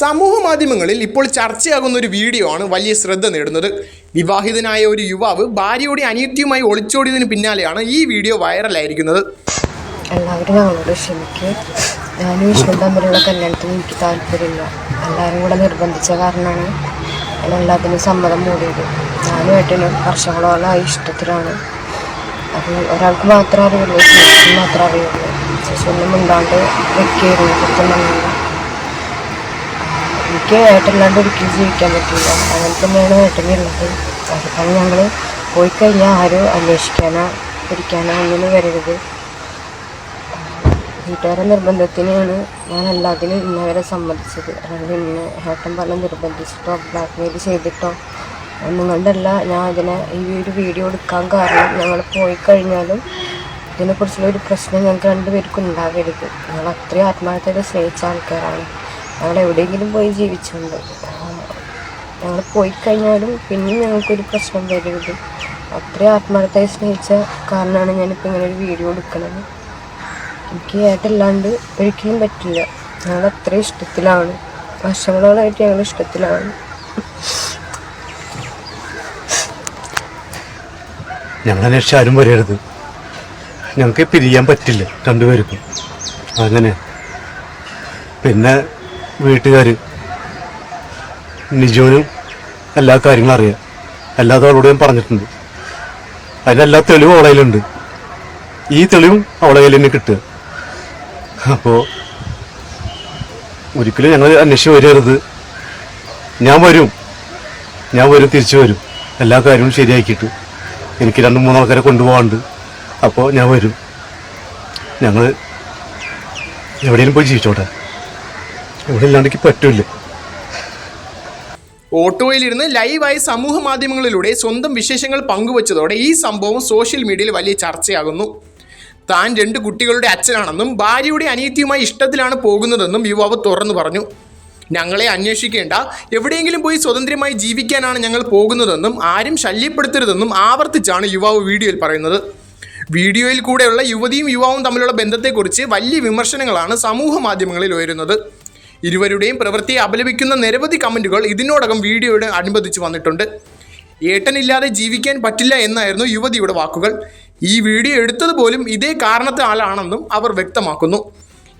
സമൂഹ മാധ്യമങ്ങളിൽ ഇപ്പോൾ ചർച്ചയാകുന്ന ഒരു വീഡിയോ ആണ് വലിയ ശ്രദ്ധ നേടുന്നത്. വിവാഹിതനായ ഒരു യുവാവ് ഭാര്യയുടെ അനിയത്തിയുമായി ഒളിച്ചോടിയതിന് പിന്നാലെയാണ് ഈ വീഡിയോ വൈറലായിരിക്കുന്നത് എല്ലാവരും ഞങ്ങളോട് ക്ഷമിക്കുക ഞാനും വിഷ്ണു തമ്മിലുള്ള കല്യാണത്തിന് എനിക്ക് താല്പര്യമില്ല. എല്ലാവരും കൂടെ നിർബന്ധിച്ച കാരണമാണ് ഞാൻ എല്ലാത്തിനും സമ്മതം മൂടിയത്. ഞാനും ഏട്ടനും വർഷങ്ങളോളം ഇഷ്ടത്തിലാണ്. അത് ഒരാൾക്ക് മാത്രമേ അറിയുള്ളൂ ശിശുവിന് മാത്രമേ അറിയുള്ളൂ. ശിശുവിനും ഉണ്ടാണ്ട് വെക്കായിരുന്നു എനിക്ക് ഏട്ടല്ലാണ്ട് ഒരിക്കലും ജീവിക്കാൻ പറ്റില്ല. അങ്ങനെ തന്നെയാണ് ഏട്ടനുള്ളത് അതുപോലെ ഞങ്ങൾ പോയി കഴിഞ്ഞാൽ ആരും അന്വേഷിക്കാനോ പിടിക്കാനോ ഒന്നിനും വരരുത്. വീട്ടുകാരെ നിർബന്ധത്തിനാണ് ഞാൻ എല്ലാത്തിനും ഇന്നവരെ സമ്മതിച്ചത്. അല്ലെങ്കിൽ ഇന്ന് ഏട്ടൻ പറഞ്ഞ് നിർബന്ധിച്ചിട്ടോ ബ്ലാക്ക് മെയിൽ ചെയ്തിട്ടോ ഒന്നും കൊണ്ടല്ല ഞാൻ അതിനെ ഈ ഒരു വീഡിയോ എടുക്കാൻ കാരണം ഞങ്ങൾ പോയി കഴിഞ്ഞാലും ഇതിനെക്കുറിച്ചുള്ള ഒരു പ്രശ്നം ഞങ്ങൾക്ക് രണ്ടുപേർക്കും ഉണ്ടാവരുത്. ഞങ്ങൾ അത്രയും ആത്മാർത്ഥത സ്നേഹിച്ച ആൾക്കാരാണ്. ഞങ്ങൾ എവിടെയെങ്കിലും പോയി ജീവിച്ചുണ്ട്. ഞങ്ങൾ പോയി കഴിഞ്ഞാലും പിന്നെയും ഞങ്ങൾക്കൊരു പ്രശ്നം വരരുത്. അത്രയും ആത്മാർത്ഥമായി സ്നേഹിച്ച കാരണമാണ് ഞാനിപ്പോൾ ഇങ്ങനെ ഒരു വീഡിയോ എടുക്കുന്നത്. എനിക്ക് ഏട്ടല്ലാണ്ട് ഒരിക്കലും പറ്റില്ല. ഞങ്ങൾ അത്രയും ഇഷ്ടത്തിലാണ്. വർഷങ്ങളോളായിട്ട് ഞങ്ങൾ ഇഷ്ടത്തിലാണ്. ഞങ്ങളെ ആരും വരരുത്. ഞങ്ങൾക്ക് പിരിയാൻ പറ്റില്ല രണ്ടുപേർക്കും. അങ്ങനെ പിന്നെ വീട്ടുകാർ നിജോനും എല്ലാ കാര്യങ്ങളും അറിയാം. എല്ലാ അവളോട് ഞാൻ പറഞ്ഞിട്ടുണ്ട്. അതിനെല്ലാ തെളിവും അവളെ കയ്യിലുണ്ട്. ഈ തെളിവും അവളെ കയ്യിൽ തന്നെ കിട്ടുക. അപ്പോൾ ഒരിക്കലും ഞങ്ങൾ അന്വേഷിച്ച് വരരുത്. ഞാൻ വരും. ഞാൻ വരും തിരിച്ചു വരും. എല്ലാ കാര്യവും ശരിയാക്കിയിട്ട് എനിക്ക് രണ്ട് മൂന്ന് ആൾക്കാരെ കൊണ്ടുപോകാണ്ട് അപ്പോൾ ഞാൻ വരും. ഞങ്ങൾ എവിടെയെങ്കിലും പോയി ജീവിച്ചോട്ടെ. ഇവിടെ പറ്റൂല ഓട്ടോയിലിരുന്ന് ലൈവായി സമൂഹ മാധ്യമങ്ങളിലൂടെ സ്വന്തം വിശേഷങ്ങൾ പങ്കുവച്ചതോടെ ഈ സംഭവം സോഷ്യൽ മീഡിയയിൽ വലിയ ചർച്ചയാകുന്നു. താൻ രണ്ട് കുട്ടികളുടെ അച്ഛനാണെന്നും ഭാര്യയുടെ അനിയത്തിയുമായി ഇഷ്ടത്തിലാണ് പോകുന്നതെന്നും യുവാവ് തുറന്നു പറഞ്ഞു. ഞങ്ങളെ അന്വേഷിക്കേണ്ട. എവിടെയെങ്കിലും പോയി സ്വതന്ത്രമായി ജീവിക്കാനാണ് ഞങ്ങൾ പോകുന്നതെന്നും ആരും ശല്യപ്പെടുത്തരുതെന്നും ആവർത്തിച്ചാണ് യുവാവ് വീഡിയോയിൽ പറയുന്നത്. വീഡിയോയിൽ കൂടെയുള്ള യുവതിയും യുവാവും തമ്മിലുള്ള ബന്ധത്തെക്കുറിച്ച് വലിയ വിമർശനങ്ങളാണ് സമൂഹ മാധ്യമങ്ങളിൽ ഉയരുന്നത്. ഇരുവരുടെയും പ്രവൃത്തിയെ അപലപിക്കുന്ന നിരവധി കമന്റുകൾ ഇതിനോടകം വീഡിയോയുടെ അനുബന്ധിച്ച് വന്നിട്ടുണ്ട്. ഏട്ടനില്ലാതെ ജീവിക്കാൻ പറ്റില്ല എന്നായിരുന്നു യുവതിയുടെ വാക്കുകൾ. ഈ വീഡിയോ എടുത്തത് പോലും ഇതേ കാരണത്താലാണെന്നും അവർ വ്യക്തമാക്കുന്നു.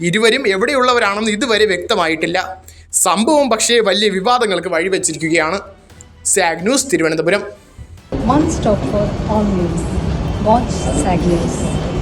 ഇരുവരും എവിടെയുള്ളവരാണെന്ന് ഇതുവരെ വ്യക്തമായിട്ടില്ല. സംഭവം പക്ഷേ വലിയ വിവാദങ്ങൾക്ക് വഴിവെച്ചിരിക്കുകയാണ്. Saag news Thiruvananthapuram. One stop for all news. Watch.